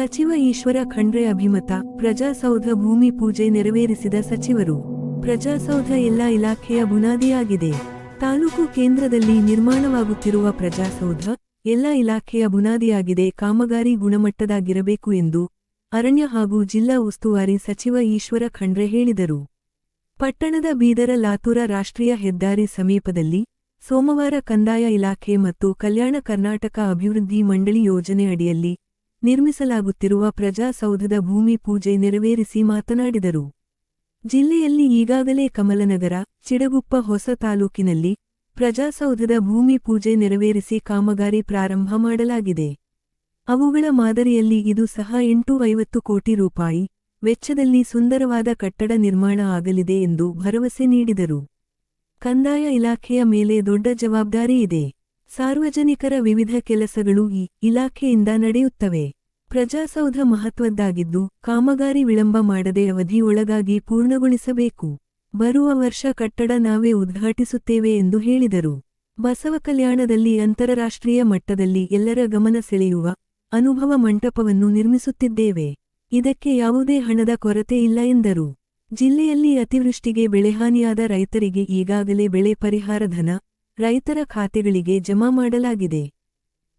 ಸಚಿವ ಈಶ್ವರ ಖಂಡ್ರೆ ಅಭಿಮತ, ಪ್ರಜಾಸೌಧ ಭೂಮಿ ಪೂಜೆ ನೆರವೇರಿಸಿದ ಸಚಿವರು. ಪ್ರಜಾಸೌಧ ಎಲ್ಲ ಇಲಾಖೆಯ ಬುನಾದಿಯಾಗಿದೆ. ತಾಲೂಕು ಕೇಂದ್ರದಲ್ಲಿ ನಿರ್ಮಾಣವಾಗುತ್ತಿರುವ ಪ್ರಜಾಸೌಧ ಎಲ್ಲ ಇಲಾಖೆಯ ಬುನಾದಿಯಾಗಿದೆ. ಕಾಮಗಾರಿ ಗುಣಮಟ್ಟದಾಗಿರಬೇಕು ಎಂದು ಅರಣ್ಯ ಹಾಗೂ ಜಿಲ್ಲಾ ಉಸ್ತುವಾರಿ ಸಚಿವ ಈಶ್ವರ ಖಂಡ್ರೆ ಹೇಳಿದರು. ಪಟ್ಟಣದ ಬೀದರ ಲಾತೂರ ರಾಷ್ಟ್ರೀಯ ಹೆದ್ದಾರಿ ಸಮೀಪದಲ್ಲಿ ಸೋಮವಾರ ಕಂದಾಯ ಇಲಾಖೆ ಮತ್ತು ಕಲ್ಯಾಣ ಕರ್ನಾಟಕ ಅಭಿವೃದ್ಧಿ ಮಂಡಳಿ ಯೋಜನೆ ಅಡಿಯಲ್ಲಿ ನಿರ್ಮಿಸಲಾಗುತ್ತಿರುವ ಪ್ರಜಾಸೌಧದ ಭೂಮಿ ಪೂಜೆ ನೆರವೇರಿಸಿ ಮಾತನಾಡಿದರು. ಜಿಲ್ಲೆಯಲ್ಲಿ ಈಗಾಗಲೇ ಕಮಲನಗರ, ಚಿಡಗುಪ್ಪ ಹೊಸ ತಾಲೂಕಿನಲ್ಲಿ ಪ್ರಜಾಸೌಧದ ಭೂಮಿ ಪೂಜೆ ನೆರವೇರಿಸಿ ಕಾಮಗಾರಿ ಪ್ರಾರಂಭ ಮಾಡಲಾಗಿದೆ. ಅವುಗಳ ಮಾದರಿಯಲ್ಲಿ ಇದು ಸಹ ಎಂಟು ಐವತ್ತು ಕೋಟಿ ರೂಪಾಯಿ ವೆಚ್ಚದಲ್ಲಿ ಸುಂದರವಾದ ಕಟ್ಟಡ ನಿರ್ಮಾಣ ಆಗಲಿದೆ ಎಂದು ಭರವಸೆ ನೀಡಿದರು. ಕಂದಾಯ ಇಲಾಖೆಯ ಮೇಲೆ ದೊಡ್ಡ ಜವಾಬ್ದಾರಿ ಇದೆ. ಸಾರ್ವಜನಿಕರ ವಿವಿಧ ಕೆಲಸಗಳು ಈ ಇಲಾಖೆಯಿಂದ ನಡೆಯುತ್ತವೆ. ಪ್ರಜಾಸೌಧ ಮಹತ್ವದ್ದಾಗಿದ್ದು ಕಾಮಗಾರಿ ವಿಳಂಬ ಮಾಡದೆ ಅವಧಿಯೊಳಗಾಗಿ ಪೂರ್ಣಗೊಳಿಸಬೇಕು. ಬರುವ ವರ್ಷ ಕಟ್ಟಡ ನಾವೇ ಉದ್ಘಾಟಿಸುತ್ತೇವೆ ಎಂದು ಹೇಳಿದರು. ಬಸವ ಕಲ್ಯಾಣದಲ್ಲಿ ಅಂತಾರಾಷ್ಟ್ರೀಯ ಮಟ್ಟದಲ್ಲಿ ಎಲ್ಲರ ಗಮನ ಸೆಳೆಯುವ ಅನುಭವ ಮಂಟಪವನ್ನು ನಿರ್ಮಿಸುತ್ತಿದ್ದೇವೆ. ಇದಕ್ಕೆ ಯಾವುದೇ ಹಣದ ಕೊರತೆ ಇಲ್ಲ ಎಂದರು. ಜಿಲ್ಲೆಯಲ್ಲಿ ಅತಿವೃಷ್ಟಿಗೆ ಬೆಳೆಹಾನಿಯಾದ ರೈತರಿಗೆ ಈಗಾಗಲೇ ಬೆಳೆ ಪರಿಹಾರ ಧನ ರೈತರ ಖಾತೆಗಳಿಗೆ ಜಮಾ ಮಾಡಲಾಗಿದೆ.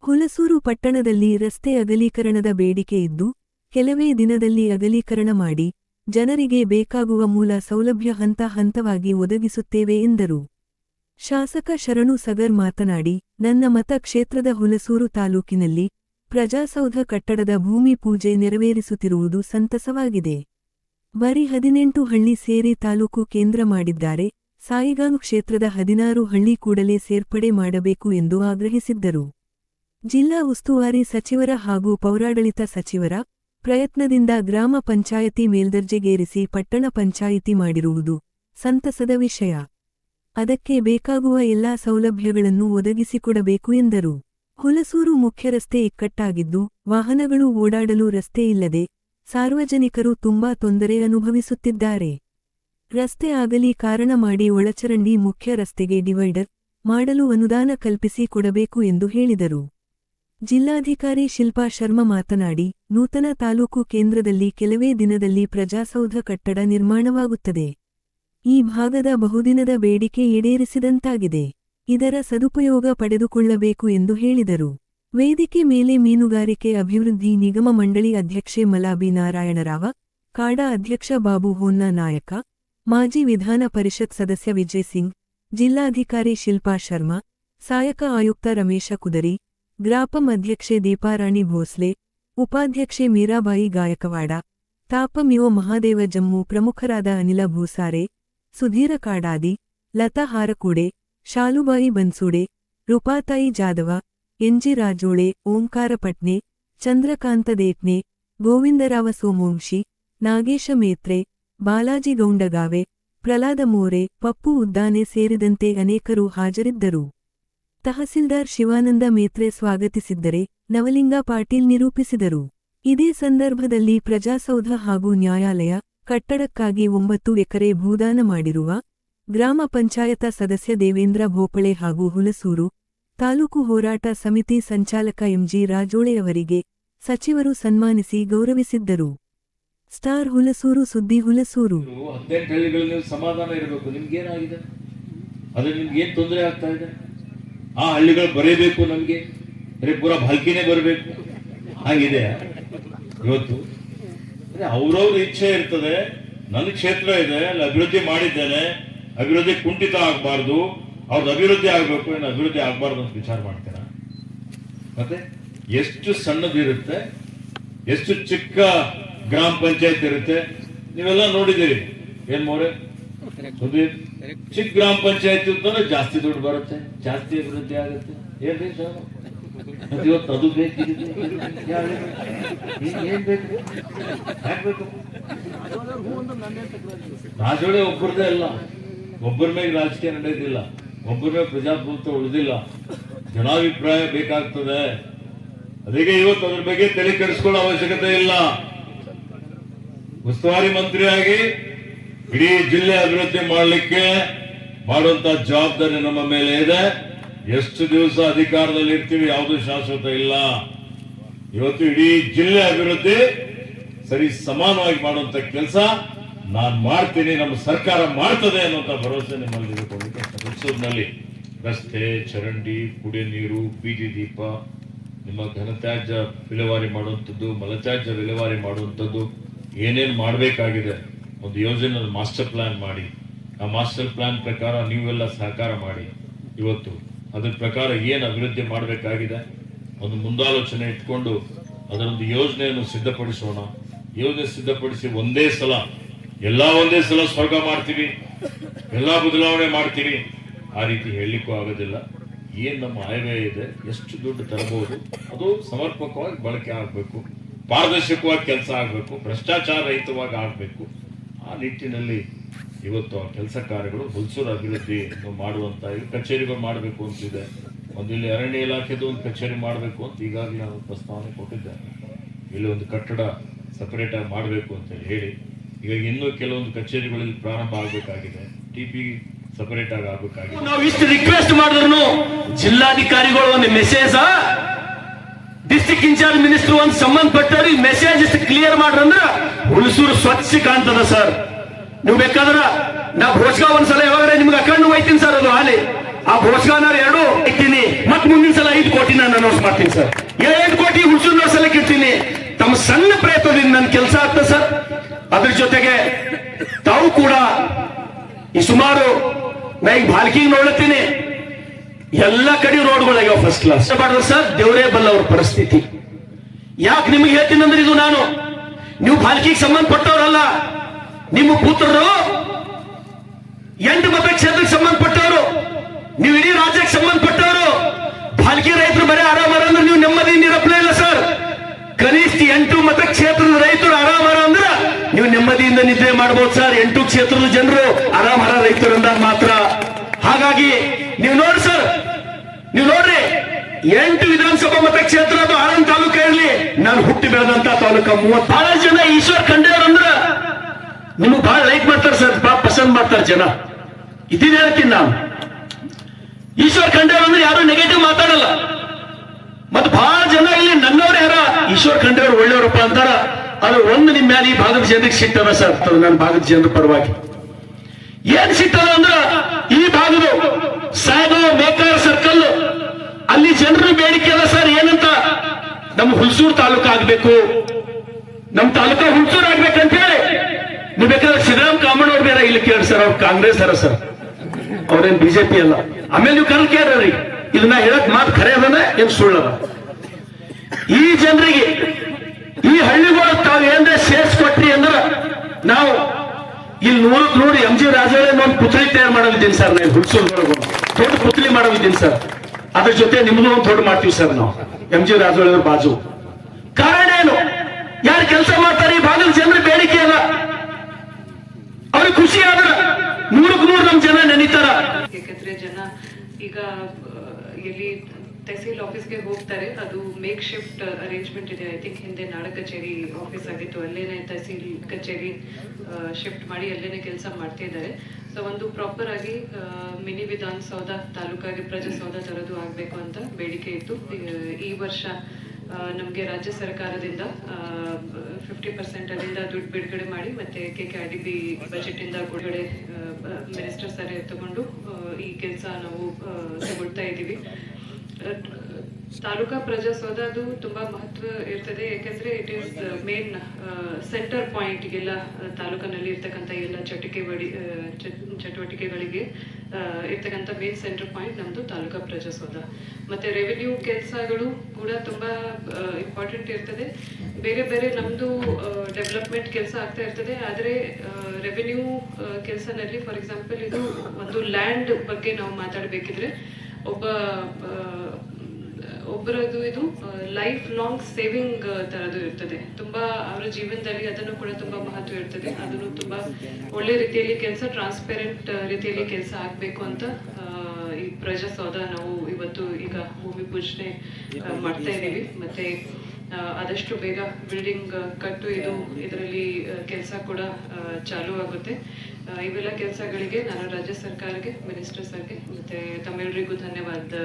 ಹುಲಸೂರು ಪಟ್ಟಣದಲ್ಲಿ ರಸ್ತೆ ಅಗಲೀಕರಣದ ಬೇಡಿಕೆ ಇದ್ದು, ಕೆಲವೇ ದಿನದಲ್ಲಿ ಅಗಲೀಕರಣ ಮಾಡಿ, ಜನರಿಗೆ ಬೇಕಾಗುವ ಮೂಲ ಸೌಲಭ್ಯ ಹಂತ ಹಂತವಾಗಿ ಒದಗಿಸುತ್ತೇವೆ ಎಂದರು. ಶಾಸಕ ಶರಣು ಸಗರ್ ಮಾತನಾಡಿ, ನನ್ನ ಮತ ಕ್ಷೇತ್ರದ ಹುಲಸೂರು ತಾಲೂಕಿನಲ್ಲಿ ಪ್ರಜಾಸೌಧ ಕಟ್ಟಡದ ಭೂಮಿ ಪೂಜೆ ನೆರವೇರಿಸುತ್ತಿರುವುದು ಸಂತಸವಾಗಿದೆ. ಬರೀ ಹದಿನೆಂಟು ಹಳ್ಳಿ ಸೇರಿ ತಾಲೂಕು ಕೇಂದ್ರ ಮಾಡಿದ್ದಾರೆ ಸಾಯಿಗಾಂವ್ ಕ್ಷೇತ್ರದ ಹದಿನಾರು ಹಳ್ಳಿ ಕೂಡಲೇ ಸೇರ್ಪಡೆ ಮಾಡಬೇಕು ಎಂದು ಆಗ್ರಹಿಸಿದ್ದರು. ಜಿಲ್ಲಾ ಉಸ್ತುವಾರಿ ಸಚಿವರ ಹಾಗೂ ಪೌರಾಡಳಿತ ಸಚಿವರ ಪ್ರಯತ್ನದಿಂದ ಗ್ರಾಮ ಪಂಚಾಯತಿ ಮೇಲ್ದರ್ಜೆಗೇರಿಸಿ ಪಟ್ಟಣ ಪಂಚಾಯಿತಿ ಮಾಡಿರುವುದು ಸಂತಸದ ವಿಷಯ. ಅದಕ್ಕೆ ಬೇಕಾಗುವ ಎಲ್ಲಾ ಸೌಲಭ್ಯಗಳನ್ನು ಒದಗಿಸಿಕೊಡಬೇಕು ಎಂದರು. ಹುಲಸೂರು ಮುಖ್ಯ ರಸ್ತೆ ಇಕ್ಕಟ್ಟಾಗಿದ್ದು, ವಾಹನಗಳು ಓಡಾಡಲು ರಸ್ತೆ ಇಲ್ಲದೆ ಸಾರ್ವಜನಿಕರು ತುಂಬಾ ತೊಂದರೆ ಅನುಭವಿಸುತ್ತಿದ್ದಾರೆ. ರಸ್ತೆ ಆಗಲಿ ಕಾರಣ ಮಾಡಿ ಒಳಚರಂಡಿ ಮುಖ್ಯ ರಸ್ತೆಗೆ ಡಿವೈಡರ್ ಮಾಡಲು ಅನುದಾನ ಕಲ್ಪಿಸಿ ಕೊಡಬೇಕು ಎಂದು ಹೇಳಿದರು. ಜಿಲ್ಲಾಧಿಕಾರಿ ಶಿಲ್ಪಾ ಶರ್ಮಾ ಮಾತನಾಡಿ, ನೂತನ ತಾಲೂಕು ಕೇಂದ್ರದಲ್ಲಿ ಕೆಲವೇ ದಿನದಲ್ಲಿ ಪ್ರಜಾಸೌಧ ಕಟ್ಟಡ ನಿರ್ಮಾಣವಾಗುತ್ತದೆ. ಈ ಭಾಗದ ಬಹುದಿನದ ಬೇಡಿಕೆ ಈಡೇರಿಸಿದಂತಾಗಿದೆ. ಇದರ ಸದುಪಯೋಗ ಪಡೆದುಕೊಳ್ಳಬೇಕು ಎಂದು ಹೇಳಿದರು. ವೇದಿಕೆ ಮೇಲೆ ಮೀನುಗಾರಿಕೆ ಅಭಿವೃದ್ಧಿ ನಿಗಮ ಮಂಡಳಿ ಅಧ್ಯಕ್ಷೆ ಮಲಾಬಿ ನಾರಾಯಣರಾವ, ಕಾಡಾ ಅಧ್ಯಕ್ಷ ಬಾಬು ಹೊನ್ನ ನಾಯಕ ಮಾಜಿ ವಿಧಾನ ಪರಿಷತ್ ಸದಸ್ಯ ವಿಜಯ್ ಸಿಂಗ್ ಜಿಲ್ಲಾಧಿಕಾರಿ ಶಿಲ್ಪಾ ಶರ್ಮಾ ಸಹಾಯಕ ಆಯುಕ್ತ ರಮೇಶ ಕುದರಿ ಗ್ರಾಪಂ ಅಧ್ಯಕ್ಷೆ ದೀಪಾರಾಣಿ ಭೋಸ್ಲೆ ಉಪಾಧ್ಯಕ್ಷೆ ಮೀರಾಬಾಯಿ ಗಾಯಕವಾಡ ತಾಪಮಿಒ ಮಹಾದೇವ ಜಮ್ಮು ಪ್ರಮುಖರಾದ ಅನಿಲ ಭೂಸಾರೆ ಸುಧೀರ ಕಾಡಾದಿ ಲತಾ ಹಾರಕೂಡೆ ಶಾಲುಬಾಯಿ ಬನ್ಸೂಡೆ ರೂಪಾತಾಯಿ ಜಾದವ ಎನ್ಜಿ ರಾಜೋಳೆ ಓಂಕಾರ ಪಟ್ನೆ ಚಂದ್ರಕಾಂತ ದೇಟ್ನೆ ಗೋವಿಂದರಾವ ಸೋಮವಂಶಿ ನಾಗೇಶ ಮೇತ್ರೆ ಬಾಲಾಜಿ ಗೌಂಡಗಾವೆ ಪ್ರಲಾದ ಮೋರೆ, ಪಪ್ಪು ಉದ್ದಾನೆ ಸೇರಿದಂತೆ ಅನೇಕರು ಹಾಜರಿದ್ದರು. ತಹಸೀಲ್ದಾರ್ ಶಿವಾನಂದ ಮೇತ್ರೆ ಸ್ವಾಗತಿಸಿದ್ದರೆ ನವಲಿಂಗ ಪಾಟೀಲ್ ನಿರೂಪಿಸಿದರು. ಇದೇ ಸಂದರ್ಭದಲ್ಲಿ ಪ್ರಜಾಸೌಧ ಹಾಗೂ ನ್ಯಾಯಾಲಯ ಕಟ್ಟಡಕ್ಕಾಗಿ ಒಂಬತ್ತು ಎಕರೆ ಭೂದಾನ ಮಾಡಿರುವ ಗ್ರಾಮ ಪಂಚಾಯತ ಸದಸ್ಯ ದೇವೇಂದ್ರ ಭೋಪಳೆ ಹಾಗೂ ಹುಲಸೂರು ತಾಲೂಕು ಹೋರಾಟ ಸಮಿತಿ ಸಂಚಾಲಕ ಎಂಜಿ ರಾಜೋಳೆಯವರಿಗೆ ಸಚಿವರು ಸನ್ಮಾನಿಸಿ ಗೌರವಿಸಿದ್ದರು. ಸ್ಟಾರ್ ಹುಲಸೂರು ಸುದ್ದಿ ಹುಲಸೂರು. ಹದಿನೆಂಟು ಹಳ್ಳಿಗಳಲ್ಲಿ ನೀವು ಸಮಾಧಾನ ಇರಬೇಕು. ನಿಮ್ಗೇನಾಗಿದೆ? ಅದ್ರ ನಿಮ್ಗೆ ಏನ್ ತೊಂದರೆ ಆಗ್ತಾ ಇದೆ? ಆ ಹಳ್ಳಿಗಳು ಬರೀಬೇಕು ನಮ್ಗೆ? ಬರೀ ಪೂರ ಬಾಲ್ಕಿನೇ ಬರಬೇಕು? ಹಾಗಿದೆ. ಇವತ್ತು. ಅವ್ರವ್ರ ಇಚ್ಛೆ ಇರ್ತದೆ. ನನ್ನ ಕ್ಷೇತ್ರ ಇದೆ. ಅಲ್ಲಿ ಅಭಿವೃದ್ಧಿ ಮಾಡಿದ್ದೇನೆ. ಅಭಿವೃದ್ಧಿ ಕುಂಠಿತ ಆಗಬಾರ್ದು. ಅವ್ರದ್ದು ಅಭಿವೃದ್ಧಿ ಆಗಬೇಕು. ಏನು ಅಭಿವೃದ್ಧಿ ಆಗಬಾರ್ದು ಅಂತ ವಿಚಾರ ಮಾಡ್ತೀರ? ಮತ್ತೆ ಎಷ್ಟು ಸಣ್ಣದಿರುತ್ತೆ, ಎಷ್ಟು ಚಿಕ್ಕ ಗ್ರಾಮ ಪಂಚಾಯತ್ ಇರುತ್ತೆ. ನೀವೆಲ್ಲ ನೋಡಿದ್ದೀರಿ. ಏನ್ ಮೋರೆ? ಚಿಕ್ಕ ಗ್ರಾಮ ಪಂಚಾಯತ್ ಇರ್ತಂದ್ರೆ ಜಾಸ್ತಿ ದುಡ್ಡು ಬರುತ್ತೆ. ಜಾಸ್ತಿ ಅಭಿವೃದ್ಧಿ ಆಗುತ್ತೆ. ಏನ್ರಿ ಸರ್. ಇವತ್ತು ಅದು ಬೇಕಿದೆ? ಏನ್- ಬೇಕು? ರಾಜೋಳೆ ಒಬ್ಬರದೇ ಅಲ್ಲ. ಒಬ್ಬರ ಮೇಲೆ ರಾಜಕೀಯ ನಡೆಯೋದಿಲ್ಲ ಒಬ್ಬರ ಮೇಲೆ ಪ್ರಜಾಪ್ರಭುತ್ವ ಉಳಿದಿಲ್ಲ. ಜನಾಭಿಪ್ರಾಯ ಬೇಕಾಗ್ತದೆ. ಅದಕ್ಕೆ ಇವತ್ತು ಅದ್ರ ಬಗ್ಗೆ ತಲೆ ಕೆಡಿಸ್ಕೊಳ್ಳೋ ಅವಶ್ಯಕತೆ ಇಲ್ಲ. ಉಸ್ತುವಾರಿ ಮಂತ್ರಿಯಾಗಿ ಇಡೀ ಜಿಲ್ಲೆ ಅಭಿವೃದ್ಧಿ ಮಾಡಲಿಕ್ಕೆ ಮಾಡುವಂತ ಜವಾಬ್ದಾರಿ ನಮ್ಮ ಮೇಲೆ ಇದೆ. ಎಷ್ಟು ದಿವಸ ಅಧಿಕಾರದಲ್ಲಿ ಇರ್ತೀವಿ ಯಾವುದು ಶಾಶ್ವತ ಇಲ್ಲ. ಇವತ್ತು ಇಡೀ ಜಿಲ್ಲೆ ಅಭಿವೃದ್ಧಿ ಸರಿ ಸಮಾನವಾಗಿ ಮಾಡುವಂತ ಕೆಲಸ ನಾನು ಮಾಡ್ತೀನಿ, ನಮ್ಮ ಸರ್ಕಾರ ಮಾಡ್ತದೆ ಅನ್ನುವಂತ ಭರವಸೆ ನಿಮ್ಮಲ್ಲಿ ಹುಣಸೂರಿನಲ್ಲಿ ರಸ್ತೆ, ಚರಂಡಿ, ಕುಡಿಯ ನೀರು, ಬೀದಿ ದೀಪ, ನಿಮ್ಮ ಘನತ್ಯಾಜ್ಯ ವಿಲೇವಾರಿ ಮಾಡುವಂಥದ್ದು, ಮಲತ್ಯಾಜ್ಯ ವಿಲೇವಾರಿ ಮಾಡುವಂಥದ್ದು ಏನೇನು ಮಾಡಬೇಕಾಗಿದೆ, ಒಂದು ಯೋಜನೆ ಮಾಸ್ಟರ್ ಪ್ಲಾನ್ ಮಾಡಿ. ಆ ಮಾಸ್ಟರ್ ಪ್ಲಾನ್ ಪ್ರಕಾರ ನೀವೆಲ್ಲ ಸಹಕಾರ ಮಾಡಿ. ಇವತ್ತು ಅದ್ರ ಪ್ರಕಾರ ಏನು ಅಭಿವೃದ್ಧಿ ಮಾಡಬೇಕಾಗಿದೆ, ಒಂದು ಮುಂದಾಲೋಚನೆ ಇಟ್ಕೊಂಡು ಅದರೊಂದು ಯೋಜನೆಯನ್ನು ಸಿದ್ಧಪಡಿಸೋಣ. ಯೋಜನೆ ಸಿದ್ಧಪಡಿಸಿ ಒಂದೇ ಸಲ, ಎಲ್ಲ ಒಂದೇ ಸಲ ಸ್ವರ್ಗ ಮಾಡ್ತೀವಿ, ಎಲ್ಲ ಬದಲಾವಣೆ ಮಾಡ್ತೀವಿ. ಆ ರೀತಿ ಹೇಳಲಿಕ್ಕೂ ಆಗೋದಿಲ್ಲ. ಏನು ನಮ್ಮ ಆಯವ್ಯಯ ಇದೆ, ಎಷ್ಟು ದುಡ್ಡು ತರಬಹುದು, ಅದು ಸಮರ್ಪಕವಾಗಿ ಬಳಕೆ ಆಗಬೇಕು. ಪಾರದರ್ಶಕವಾಗಿ ಕೆಲಸ ಆಗಬೇಕು, ಭ್ರಷ್ಟಾಚಾರ ರಹಿತವಾಗಿ ಆಗಬೇಕು, ಆ ನಿಟ್ಟಿನಲ್ಲಿ ಇವತ್ತು ಆ ಕೆಲಸ ಕಾರ್ಯಗಳು ಹುಲ್ಸೂರು ಅಭಿವೃದ್ಧಿ ಮಾಡುವಂತ ಈಗ ಕಚೇರಿಗಳು ಮಾಡಬೇಕು ಅಂತಿದೆ. ಒಂದು ಇಲ್ಲಿ ಅರಣ್ಯ ಇಲಾಖೆದು ಒಂದು ಕಚೇರಿ ಮಾಡಬೇಕು ಅಂತ ಈಗಾಗಲೇ ನಾನು ಪ್ರಸ್ತಾವನೆ ಕೊಟ್ಟಿದ್ದೇನೆ. ಇಲ್ಲಿ ಒಂದು ಕಟ್ಟಡ ಸಪರೇಟ್ ಆಗಿ ಮಾಡಬೇಕು ಅಂತ ಹೇಳಿ ಈಗ ಇನ್ನೂ ಕೆಲವೊಂದು ಕಚೇರಿಗಳಲ್ಲಿ ಪ್ರಾರಂಭ ಆಗಬೇಕಾಗಿದೆ. ಟಿ ಪಿ ಸಪರೇಟ್ ಆಗಿ ಆಗಬೇಕಾಗಿದೆ. ನಾವು ಇಷ್ಟು ರಿಕ್ವೆಸ್ಟ್ ಮಾಡಿದ್ರು ಜಿಲ್ಲಾಧಿಕಾರಿಗಳು ಒಂದು ಮೆಸೇಜ್ ಡಿಸ್ಟ್ರಿಕ್ಟ್ ಇನ್ಚಾರ್ಜ್ ಮಿನಿಸ್ಟರ್ ಒಂದು ಸಂಬಂಧಪಟ್ಟವ್ರಿಗೆ ಮೆಸೇಜ್ ಇಷ್ಟು ಕ್ಲಿಯರ್ ಮಾಡ್ರಂದ್ರ ಹುಣಸೂರು ಸ್ವಚ್ಛ ಕಾಣ್ತದ ಸರ್ ನೀವು ಬೇಕಾದ್ರ ನಾ ಭೋಸ್ಗ ಒಂದ್ಸಲ ಯಾವಾಗ ನಿಮ್ಗೆ ಅಕಣ್ಣು ಒಯ್ತೀನಿ ಸರ್ ಅದು ಹಾಲಿ. ಆ ಭೋಸ್ಗಾನ ಎರಡು ಇಟ್ಟಿನಿ. ಮತ್ ಮುಂದಿನ ಸಲ ಐದು ಕೋಟಿ ನಾನು ಅನೌನ್ಸ್ ಮಾಡ್ತೀನಿ ಸರ್ ಏಳು ಕೋಟಿ ಹುಣಸೂರು ಸಲಕ್ಕೆ ಇರ್ತೀನಿ ತಮ್ಮ ಸಣ್ಣ ಪ್ರಯತ್ನದಿಂದ ನನ್ನ ಕೆಲಸ ಆಗ್ತದೆ ಸರ್ ಅದ್ರ ಜೊತೆಗೆ ತಾವು ಕೂಡ ಈ ಸುಮಾರು ನಾ ಈಗ ಭಾಲ್ಕಿಗೆ ನೋಡ್ಲತ್ತೀನಿ. ಎಲ್ಲ ಕಡೆ ರೋಡ್ಗಳಾಗ್ಯಾವ ಫಸ್ಟ್ ಕ್ಲಾಸ್ ಮಾಡಿದ್ರೆ ಸರ್? ದೇವರೇ ಬಲ್ಲ ಅವ್ರ ಪರಿಸ್ಥಿತಿ. ಯಾಕೆ ನಿಮಗೆ ಹೇಳ್ತೀನಿ ಅಂದ್ರೆ ಇದು ನಾನು? ನೀವು ಭಾಲ್ಕಿಗೆ ಸಂಬಂಧಪಟ್ಟವರಲ್ಲ. ನಿಮ್ಮ ಪುತ್ರರು ಎಂಟು ಮತಕ್ಷೇತ್ರಕ್ಕೆ ಸಂಬಂಧಪಟ್ಟವರು. ನೀವು ಇಡೀ ರಾಜ್ಯಕ್ಕೆ ಸಂಬಂಧಪಟ್ಟವರು. ಭಾಲ್ಕಿ ರೈತರು ಬರೀ ಆರಾಮರ ಅಂದ್ರೆ ನೀವು ನೆಮ್ಮದಿ ನಿರಪ್ಲೇ ಇಲ್ಲ ಸರ್. ಕನಿಷ್ಠ ಎಂಟು ಮತಕ್ಷೇತ್ರದ ರೈತರು ಆರಾಮರ ಅಂದ್ರೆ ನೀವು ನೆಮ್ಮದಿಯಿಂದ ನಿದ್ರೆ ಮಾಡ್ಬೋದು ಸರ್. ಎಂಟು ಕ್ಷೇತ್ರದ ಜನರು ಆರಾಮರ ರೈತರು ಅಂದಾಗ ಮಾತ್ರ. ನೀವು ನೋಡಿ ಸರ್. ನೀವು ನೋಡ್ರಿ. ಎಂಟು ವಿಧಾನಸಭಾ ಮತಕ್ಷೇತ್ರ ಅದು ಆನಂದ್ ತಾಲೂಕ ಇರಲಿ, ನಾನು ಹುಟ್ಟಿ ಬೆಳೆದಂತ ತಾಲೂಕ ಮೂವತ್ ಬಹಳ ಜನ ಈಶ್ವರ್ ಖಂಡೇವ್ರ ಅಂದ್ರ ನಿಮಗೆ ಬಹಳ ಲೈಕ್ ಮಾಡ್ತಾರೆ ಸರ್, ಬಹಳ ಪಸಂದ್ ಮಾಡ್ತಾರೆ ಜನ. ಇದನ್ನ ಹೇಳ್ತೀನಿ ನಾನು. ಈಶ್ವರ್ ಖಂಡೇವ್ರ ಅಂದ್ರೆ ಯಾರು ನೆಗೆಟಿವ್ ಮಾತಾಡಲ್ಲ. ಮತ್ತೆ ಬಹಳ ಜನ ಇಲ್ಲಿ ನನ್ನವ್ರು ಯಾರ? ಈಶ್ವರ್ ಖಂಡೇವ್ರು ಒಳ್ಳೆಯವರಪ್ಪ ಅಂತಾರ. ಅದು ಒಂದು ನಿಮ್ಮ ಮೇಲೆ ಈ ಭಾಗದ ಜನರಿಗೆ ಸಿಗ್ತದ ಸರ್ ನನ್ನ ಭಾಗದ ಜನರ ಪರವಾಗಿ. ಏನ್ ಸಿಗ್ತದ ಅಂದ್ರ ಈ ಭಾಗದ ಸಾಗೋ ಮೇಕಾರ ಸರ್ಕಲ್ ಅಲ್ಲಿ ಜನರ ಬೇಡಿಕೆ ಅಲ್ಲ ಸರ್, ಏನಂತ? ನಮ್ಮ ಹುಲ್ಸೂರು ತಾಲೂಕು ಆಗ್ಬೇಕು. ನಮ್ಮ ತಾಲೂಕ ಹುಲ್ಸೂರು ಆಗ್ಬೇಕಂತ ಹೇಳಿ ನೀವು ಬೇಕಾದ್ರೆ ಸಿದ್ದರಾಮ್ ಕಾಮಣ್ಣವ್ರು ಬೇರೆ ಇಲ್ಲಿ ಕೇಳಿ ಸರ್, ಅವ್ರು ಕಾಂಗ್ರೆಸ್ ಅರ ಸರ್. ಅವ್ರೇನ್ ಬಿಜೆಪಿ ಅಲ್ಲ. ಆಮೇಲೆ ನೀವು ಕಲ್ ಕೇಳ್ರಿ ಇದನ್ನ ಹೇಳಕ್ ಮಾತು ಖರೆ ಅದನ್ನ ಏನ್ ಸುಳ್ಳದ ಈ ಜನರಿಗೆ, ಈ ಹಳ್ಳಿಗಳು ತಾವು ಏನ್ರೆ ಸೇರ್ಸ್ಕೊಟ್ರಿ ಅಂದ್ರ ನಾವು ಇಲ್ಲಿ ನೂರಕ್ ನೋಡಿ ಎಂ ಜಿ ರಾಜೇಳ ಒಂದು ಪುತ್ಳಿ ತಯಾರು ಮಾಡಲಿದ್ದೀನಿ ಸರ್ ನಾನು ಹುಡ್ಸೋದ್ರೊಳಗೆ ದೊಡ್ಡ ಪುತ್ಲಿ ಮಾಡೋದಿದ್ದೀನಿ ಸರ್. ಅದ್ರ ಜೊತೆ ನಿಮ್ದು ಒಂದು ದೊಡ್ಡ ಮಾಡ್ತೀವಿ ಸರ್ ನಾವು. ಎಂ ಜಿ ರಾಜೇಳ ಬಾಜು. ಕಾರಣ ಏನು? ಯಾರು ಕೆಲಸ ಮಾಡ್ತಾರೆ ಈ ಭಾಗದ ಜನರ ಬೇಡಿಕೆ ಅಲ್ಲ. ಅವ್ರಿಗೆ ಖುಷಿ ಆದ್ರ ನೂರಕ್ ನೂರು ನಮ್ ಜನ ನೆನೀತಾರ. ಯಾಕಂದ್ರೆ ಜನ ಈಗ ಎಲ್ಲಿ ತಹಸೀಲ್ ಆಫೀಸ್ಗೆ ಹೋಗ್ತಾರೆ, ಅದು ಮೇಕ್ ಶಿಫ್ಟ್ ಅರೇಂಜ್ಮೆಂಟ್ ಇದೆ. ಐ ಥಿಂಕ್ ಹಿಂದೆ ನಾಡ ಕಚೇರಿ ಆಫೀಸ್ ಆಗಿತ್ತು. ಅಲ್ಲೇನೆ ತಹಸೀಲ್ ಕಚೇರಿ ಶಿಫ್ಟ್ ಮಾಡಿ ಅಲ್ಲೇನೆ ಕೆಲಸ ಮಾಡ್ತಾ ಇದ್ದಾರೆ ಸೊ ಒಂದು ಪ್ರಾಪರ್ ಆಗಿ ಮಿನಿ ವಿಧಾನಸೌಧ, ತಾಲೂಕಾಗಿ ಪ್ರಜಾಸೌಧ ತರದು ಆಗಬೇಕು ಅಂತ ಬೇಡಿಕೆ ಇತ್ತು. ಈ- ವರ್ಷ ನಮಗೆ ರಾಜ್ಯ ಸರ್ಕಾರದಿಂದ ಫಿಫ್ಟಿ ಪರ್ಸೆಂಟ್ ಅಲ್ಲಿಂದ ದುಡ್ಡು ಬಿಡುಗಡೆ ಮಾಡಿ, ಮತ್ತೆ K K R D B budget ಇಂದ ಬಿಡುಗಡೆ ಮಿನಿಸ್ಟರ್ ಸರ್ ತಗೊಂಡು ಈ ಕೆಲಸ ನಾವು ತಗೊಳ್ತಾ ಇದ್ದೀವಿ. ತಾಲೂಕಾ ಪ್ರಜಾಸೌಧ ಅದು ತುಂಬಾ ಮಹತ್ವ ಇರ್ತದೆ. ಯಾಕಂದ್ರೆ it is main centre point ಎಲ್ಲ ತಾಲೂಕಿನಲ್ಲಿ ಇರ್ತಕ್ಕಂಥ ಎಲ್ಲ ಚಟಿಕೆಗಳಿ ಚಟುವಟಿಕೆಗಳಿಗೆ ಇರ್ತಕ್ಕಂತ ಮೇನ್ ಸೆಂಟರ್ ಪಾಯಿಂಟ್ ನಮ್ದು ತಾಲೂಕಾ ಪ್ರಜಾಸೌಧ. ಮತ್ತೆ ರೆವಿನ್ಯೂ ಕೆಲಸಗಳು ಕೂಡ ತುಂಬಾ ಇಂಪಾರ್ಟೆಂಟ್ ಇರ್ತದೆ. ಬೇರೆ ಬೇರೆ ನಮ್ದು ಡೆವಲಪ್ಮೆಂಟ್ ಕೆಲಸ ಆಗ್ತಾ ಇರ್ತದೆ. ಆದ್ರೆ ರೆವಿನ್ಯೂ ಕೆಲಸನಲ್ಲಿ ಫಾರ್ ಎಕ್ಸಾಂಪಲ್ ಇದು ಒಂದು ಲ್ಯಾಂಡ್ ಬಗ್ಗೆ ನಾವು ಮಾತಾಡಬೇಕಿದ್ರೆ ಒಬ್ಬ ಆ, ಒಬ್ಬರದು ಇದು ಲೈಫ್ ಲಾಂಗ್ ಸೇವಿಂಗ್ ತರದು ಇರ್ತದೆ. ತುಂಬಾ ಅವರ ಜೀವನದಲ್ಲಿ ಅದನ್ನು ಕೂಡ ತುಂಬಾ ಮಹತ್ವ ಇರ್ತದೆ. ಅದನ್ನು ತುಂಬಾ ಒಳ್ಳೆ ರೀತಿಯಲ್ಲಿ ಕೆಲಸ ಟ್ರಾನ್ಸ್ಪೇರೆಂಟ್ ರೀತಿಯಲ್ಲಿ ಕೆಲಸ ಆಗ್ಬೇಕು ಅಂತ ಈ ಪ್ರಜಾಸೌಧ ನಾವು ಇವತ್ತು ಈಗ ಭೂಮಿ ಪೂಜನೆ ಮಾಡ್ತಾ ಇದ್ದೀವಿ. ಮತ್ತೆ ಆದಷ್ಟು ಬೇಗ ಬಿಲ್ಡಿಂಗ್ ಕಟ್ಟು ಇದು ಇದರಲ್ಲಿ ಕೆಲಸ ಕೂಡ ಚಾಲು ಆಗುತ್ತೆ. ಇವೆಲ್ಲ ಕೆಲಸಗಳಿಗೆ ನಾನು ರಾಜ್ಯ ಸರ್ಕಾರಕ್ಕೆ ಮಿನಿಸ್ಟರ್ ಸರ್ಗೆ ಮತ್ತೆ ತಮ್ಮೆಲ್ಲರಿಗೂ ಧನ್ಯವಾದ.